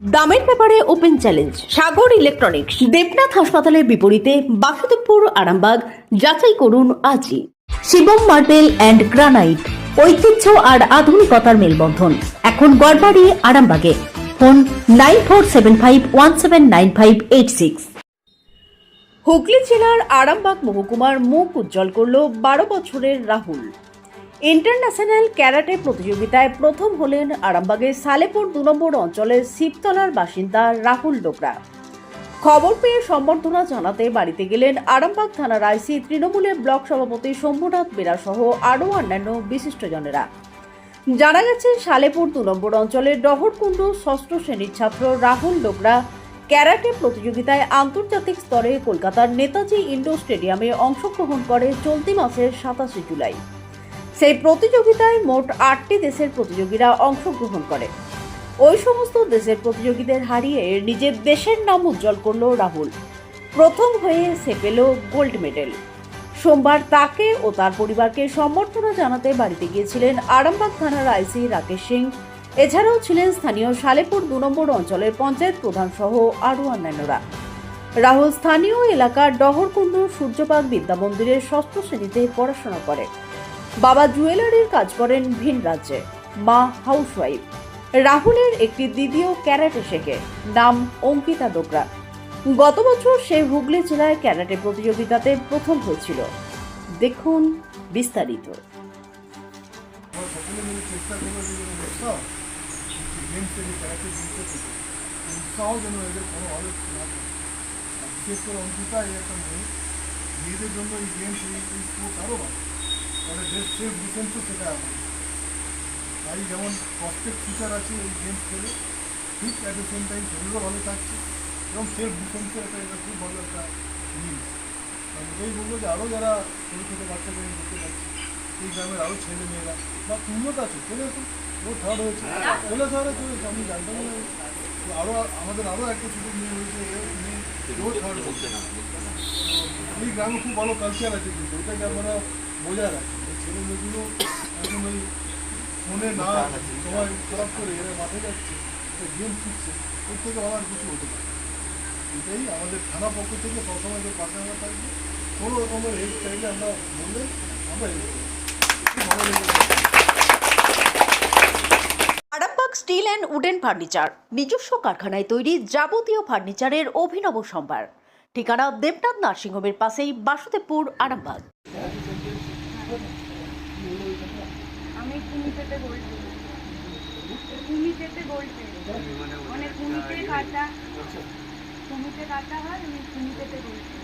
দামের ব্যাপারে open challenge Sagar electronics Debnath হাসপাতালের বিপরীতে বাসুদেবপুর, আরামবাগ, যাচাই করুন আজই। শিবম মার্বেল অ্যান্ড গ্রানাইট ঐতিহ্য আর আধুনিকতার মেলবন্ধন। এখন গড়বাড়ি, আরামবাগে। Phone nine four seven five, one seven nine five eight six. Hooghly জেলার আরামবাগ মহকুমার মুখ উজ্জ্বল করল বারো বছরের রাহুল। ইন্টারন্যাশনাল ক্যারাটে প্রতিযোগিতায় প্রথম হলেন আরামবাগের সালেপুর দু নম্বর অঞ্চলের শিবতলার বাসিন্দা রাহুল ডোকরা। খবর পেয়ে সম্বর্ধনা জানাতে বাড়িতে গেলেন আরামবাগ থানার আইসি তৃণমূলের ব্লক সভাপতি শম্ভুনাথ বেরা সহ আরও অন্যান্য বিশিষ্টজনেরা। জানা গেছে, সালেপুর দু নম্বর অঞ্চলের ডহরকুণ্ড ষষ্ঠ শ্রেণির ছাত্র রাহুল ডোকরা ক্যারাটে প্রতিযোগিতায় আন্তর্জাতিক স্তরে কলকাতার নেতাজি ইন্ডোর স্টেডিয়ামে অংশগ্রহণ করে চলতি মাসের সাতাশে জুলাই। সেই প্রতিযোগিতায় মোট আটটি দেশের প্রতিযোগীরা অংশগ্রহণ করে। ওই সমস্ত দেশের প্রতিযোগীদের হারিয়ে নিজের দেশের নাম উজ্জ্বল করল রাহুল। প্রথম হয়ে সে পেল গোল্ড মেডেল। সোমবার তাকে ও তার পরিবারকে সম্বর্ধনা জানাতে বাড়িতে গিয়েছিলেন আরামবাগ থানার আইসি রাকেশ সিং। এছাড়াও ছিলেন স্থানীয় সালেপুর দু নম্বর অঞ্চলের পঞ্চায়েত প্রধান সহ আরও অন্যান্যরা। রাহুল স্থানীয় এলাকার ডহরকুণ্ড সূর্যপাক বিদ্যা মন্দিরের ষষ্ঠ শ্রেণীতে পড়াশোনা করে। বাবা জুয়েলারির কাজ করেন ভিন রাজ্যে, মা হাউসওয়াইফ। রাহুলের একটি দিদিও ক্যারাটে শেখে নাম অঙ্কিতা দোকরা। গত বছর সে হুগলি জেলায় ক্যারাটে প্রতিযোগিতাতে প্রথম হয়েছিল। দেখুন বিস্তারিত। মেয়েদের জন্য এই গেমস এই আরও ভালো। তাদের দেশ সেফ ডিফেন্সও শেখায় আমাদের তাই যেমন প্রত্যেক ফিচার আছে এই গেমস খেলে, ঠিক অ্যাট দ্য সেম টাইম শরীরও ভালো থাকছে। এবং সেলফ ডিফেন্সের একটা এটা খুব ভালো একটা জিনিস আমি এটাই বলব যে আরও যারা ছোটো ছোটো বাচ্চাদের আমি দেখতে পাচ্ছি, এই গ্রামের আরও ছেলে মেয়েরা, বা তুমিও আছে, চলে এসো ও থার্ড হয়েছে। চলে শহরে চলে আমি জানতাম না। আরও আমাদের আরও একটা ছোটো মেয়ে হয়েছে মেয়ে, ও থার্ড হচ্ছে এই গ্রামে খুব ভালো কালচার আছে কিন্তু এটাকে আমরা ছেলে মেয়েগুলো এখন ওই ফোনে না সবাই খারাপ করে এরা মাঠে যাচ্ছে গেম শিখছে ওর থেকে আর কিছু হতে পারে। এটাই আমাদের থানা পক্ষ থেকে সবসময় যে পাশে আমরা থাকব কোনো রকমের হেল্প চাইলে আমরা বললে আমরা help Arambagh steel and wooden furniture নিজস্ব কারখানায় তৈরি যাবতীয় ফার্নিচারের অভিনব সম্ভার। ঠিকানা দেবনাথ নার্সিংহোমের পাশেই বাসুদেবপুর আরামবাগ আমি কুমিতেতে মানে কুমিতে কাটা কুমিতে কাটা হয় আমি কুমিতেতে বলছি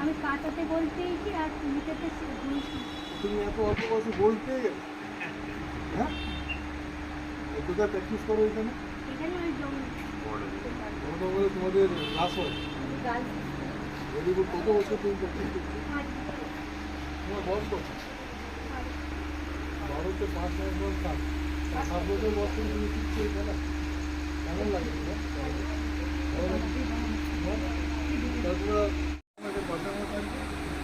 আমি কাটাতে বলতেইছি আর কুমিতেতে বলছি তুমি এত অল্প বয়সে হ্যাঁ? কোথায় প্র্যাকটিস করো এখানে। এখানে ওই জমি। তোমাদের ক্লাস হয়। কত বছর তুমি প্র্যাকটিস করছ? তোমার বয়স কত? বারোতে পাঁচ বয়স সাত সাত বছর বয়স থেকে তুমি শিখছো কেমন লাগে তোমার? ভালো লাগে? তারপরে আমাদের বাঁচানো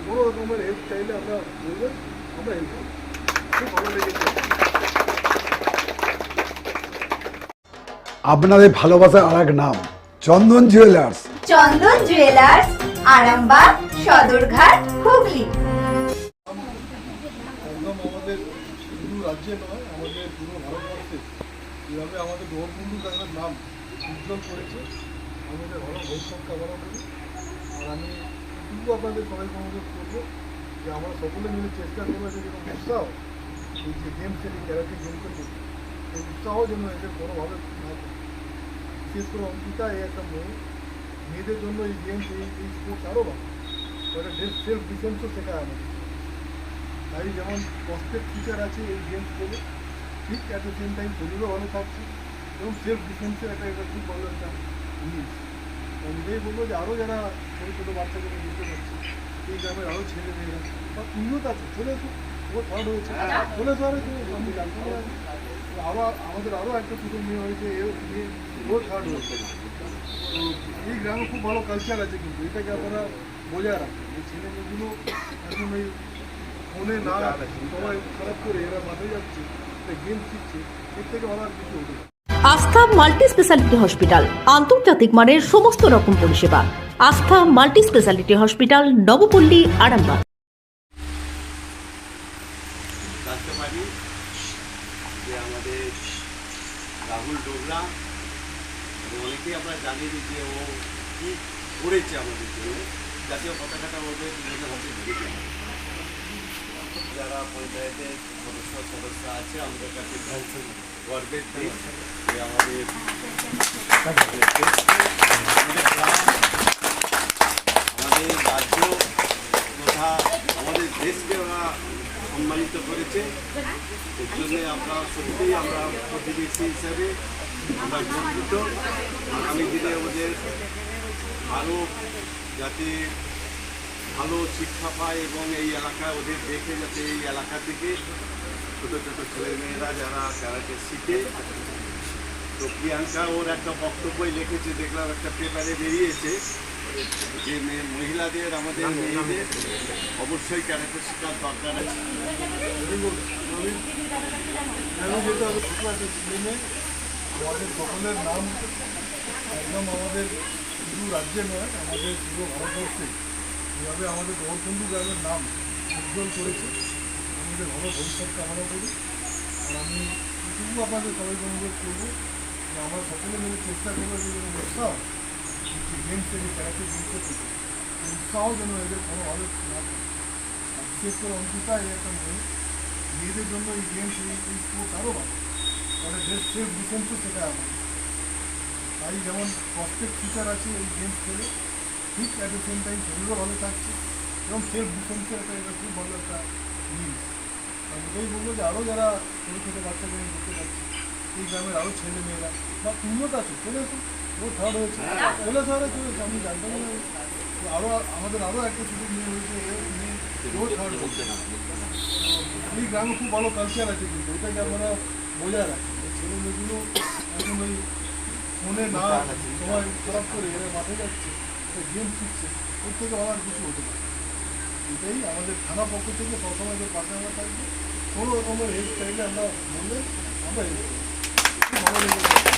কোনো রকমের হেল্প চাইলে আমরা বলবেন আমরা হেল্প করব। খুব ভালো লেগেছে। আপনাদের ভালোবাসার আর এক নাম চন্দন জুয়েলার্স চন্দন জুয়েলার্স আরামবাগ সদরঘাট হুগলি। রাজ্যে নয়, আমাদের পুরো ভারতবর্ষে যেভাবে আমাদের গৌরবন্ধু গ্রামের নাম উজ্জ্বল করেছে। আমাদের ভালো ভবিষ্যৎ কামনা করি। আর আমি কিন্তু আপনাদের সবাইকে অনুরোধ করব যে আমরা সকলে মিলে চেষ্টা করব যে যেরকম উৎসাহ এই যে গেম খেলি ক্যারাটে গেম করতে এই উৎসাহ যেন এদের কোনোভাবে না বিশেষ করে অঙ্কিতা এই একটা মেয়ে, মেয়েদের জন্য এই গেমস এই স্পোর্টস আরও ভালো। ওটা সেলফ ডিফেন্সও শেখায় আমাদের। তাই যেমন প্রত্যেক ফিচার আছে এই গেমস খেলে ঠিক অ্যাট দ্য সেম টাইম শরীরও ভালো থাকছে এবং সেলফ ডিফেন্সের একটা এটা খুব ভালো একটা জিনিস এটাই বলব যে আরও যারা ছোটো ছোটো বাচ্চাদের বুঝতে পারছে এই গ্রামের আরও ছেলে মেয়েরা বা তুমিও তো আছে চলে এসো ও থার্ড হয়েছে চলে এসো আরে তুমি আমি জানতে না। আরও আমাদের আরও একটা ছোটো মেয়ে হয়েছে এও মেয়ে ও থার্ড হয়েছে। তো এই গ্রামে খুব ভালো কালচার আছে কিন্তু এটাকে আপনারা বজায় রাখেন এই ছেলে মেয়েগুলো এখন এই ফোনে না সবাই খারাপ করে এরা মাঠে যাচ্ছে গেম শিখছে এর থেকে ভালো আর কিছু না। আস্থা মাল্টি স্পেশালিটি হসপিটাল আন্তর্জাতিক মানের সমস্ত রকম পরিষেবা Astha multi speciality hospital Nabapalli Arambagh জানতে পারি যে আমাদের রাহুল ডোগরা অনেকেই আমরা জানি যে ও কী করেছে আমাদের জন্য জাতীয় পতাকাটা ওদের হাতে ধরে। যারা পঞ্চায়েতের সদস্য সদস্য আছে, আমাদের কাছে গর্বের দিক যে আমাদের আমাদের রাজ্য তথা আমাদের দেশকে ওরা সম্মানিত করেছে। এর জন্যে আমরা সত্যিই আমরা প্রতিবেশী হিসাবে আমরা গর্বিত। আগামী দিনে ওদের আরও যাতে ভালো শিক্ষা পায় এবং এই এলাকায় ওদের দেখে যাতে এই এলাকা থেকে ছোটো ছোটো ছেলেমেয়েরা যারা ক্যারাটে শিখে, তো প্রিয়াঙ্কা ওর একটা বক্তব্যই লিখেছে, দেখলাম একটা পেপারে বেরিয়েছে যে মেয়ে মহিলাদের, আমাদের মেয়েদের অবশ্যই ক্যারাটে শেখার দরকার আছে। আমাদের সকলের নাম একদম আমাদের শুধু রাজ্যে নয়, আমাদের পুরো ভারতবর্ষে। এভাবে আমাদের গৌরকুণ্ডু গ্রামের নাম উজ্জ্বল করেছে। আমাদের ভালো ভবিষ্যৎ কামনা করি। আর আমি এটুকু আপনাদের সবাইকে অনুরোধ করব যে আমরা সকলে মিলে চেষ্টা করব যে কোনো উৎসাহ গেমস থেকে ক্যারাটে গেমসে থেকে উৎসাহ যেন এদের কোনোভাবে না থাকে। আর বিশেষ করে অঙ্কিতা, এই একটা মেয়ে, মেয়েদের জন্য এই গেমস এই স্পোর্টস আরও ভালো। তাহলে দেশ সেফ ডিফেন্সও সেটা আমাদের। তাই যেমন প্রত্যেক ফিচার আছে এই গেমস খেলে ঠিক অ্যাট দ্য সেম টাইম শরীরও ভালো থাকছে এবং সেফ ডিফেন্সের একটা এটা খুব ভালো একটা জিনিস আমি এটাই বলব যে আরও যারা ছোটো ছোটো বাচ্চাদের দেখতে পাচ্ছি এই গ্রামের আরও ছেলে মেয়েরা বা তুমিও আছো চলে এসো ও থার্ড হয়েছে। চলে শহরে চলে আমি জানতাম না। তো আরও আমাদের আরও একটা ছোটো মেয়ে হয়েছে ও থার্ড হয়েছে। এই গ্রামে খুব ভালো কালচার আছে কিন্তু এটাকে আপনারা বজায় রাখেন। ছেলে মেয়েগুলো এখন ওই ফোনে না সবাই খারাপ করে এরা মাঠে যাচ্ছে। গেম শিখছে ওর থেকে অনেক কিছু হতে পারে। এটাই আমাদের থানা পক্ষ থেকে সবসময় যে পাশে আমরা থাকবে, কোনো রকমের হেল্প চাইলে আমরা বললে আমরা হেল্প